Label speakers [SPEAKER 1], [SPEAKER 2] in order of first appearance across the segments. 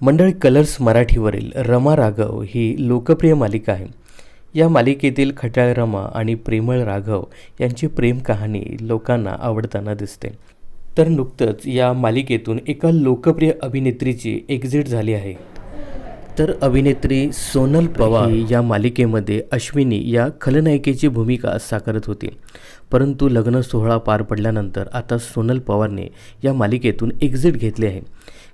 [SPEAKER 1] मंडळी कलर्स मराठीवरील रमा राघव ही लोकप्रिय मालिका आहे. या मालिकेतील खट्याळ रमा आणि प्रेमळ राघव यांची प्रेम कहाणी लोकांना आवडताना दिसते. तर नुकतंच या मालिकेतून एका लोकप्रिय अभिनेत्रीची एक्झिट झाली आहे. तर अभिनेत्री सोनल पवार या मालिकेमध्ये अश्विनी या खलनायिकेची भूमिका साकारत होती. परंतु लग्न सोहळा पार पडल्यानंतर आता सोनल पवारने या मालिकेतून एक्झिट घेतली आहे.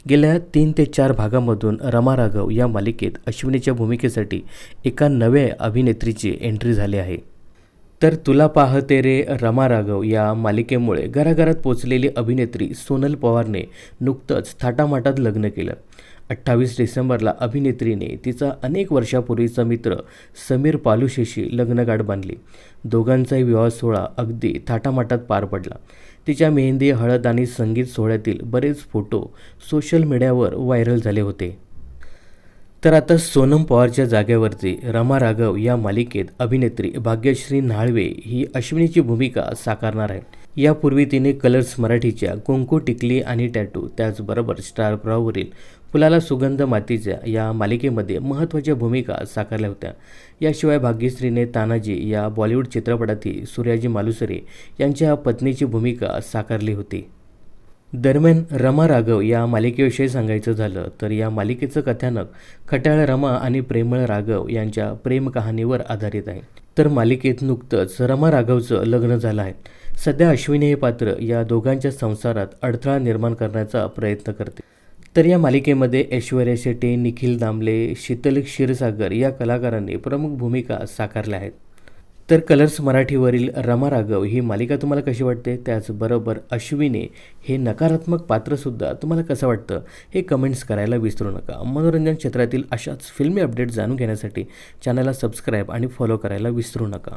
[SPEAKER 1] गेल्या तीन ते चार भागामधून रमा राघव या मालिकेत अश्विनीच्या भूमिकेसाठी एका नव्या अभिनेत्रीची एंट्री झाली आहे. तर तुला पाहते रे रमा राघव या मालिकेमुळे घराघरात पोचलेली अभिनेत्री सोनल पवारने नुकतंच थाटामाटात लग्न केलं. अठ्ठावीस डिसेंबरला अभिनेत्रीने तिचा अनेक वर्षापूर्वीचा मित्र समीर पालुशेशी लग्नगाठ बांधली. दोघांचाही विवाह सोहळा अगदी थाटामाटात पार पडला. तिच्या मेहंदी हळद आणि संगीत सोहळ्यातील बरेच फोटो सोशल मीडियावर व्हायरल झाले होते. तर आता सोनम पवारच्या जागेवरती रमा राघव या मालिकेत अभिनेत्री भाग्यश्री न्हाळवे ही अश्विनीची भूमिका साकारणार आहे यापूर्वी तिने कलर्स मराठीच्या कुंकू टिकली आणि टॅटू त्याचबरोबर स्टार प्रवावरील फुलाला सुगंध मातीच्या या मालिकेमध्ये महत्त्वाच्या भूमिका साकारल्या होत्या. याशिवाय भाग्यश्रीने तानाजी या बॉलिवूड चित्रपटातील सूर्याजी मालुसरे यांच्या पत्नीची भूमिका साकारली होती. दरम्यान रमा राघव या मालिकेविषयी सांगायचं झालं तर या मालिकेचं कथानक खट्याळ रमा आणि प्रेमळ राघव यांच्या प्रेमकहाणीवर आधारित आहे. तर मालिकेत नुकतंच रमा राघवचं लग्न झालं आहे. सध्या अश्विनी हे पात्र या दोघांच्या संसारात अडथळा निर्माण करण्याचा प्रयत्न करते. तर या मालिकेमध्ये ऐश्वर्या शेट्टी निखिल दामले शीतल क्षीरसागर या कलाकारांनी प्रमुख भूमिका साकारल्या आहेत. तर कलर्स मराठीवरील रमा राघव ही मालिका तुम्हाला कशी वाटते? त्याचबरोबर अश्विने हे नकारात्मक पात्रसुद्धा तुम्हाला कसं वाटतं? हे कमेंट्स करायला विसरू नका. मनोरंजन क्षेत्रातील अशाच फिल्मी अपडेट जाणून घेण्यासाठी चॅनलला सबस्क्राईब आणि फॉलो करायला विसरू नका.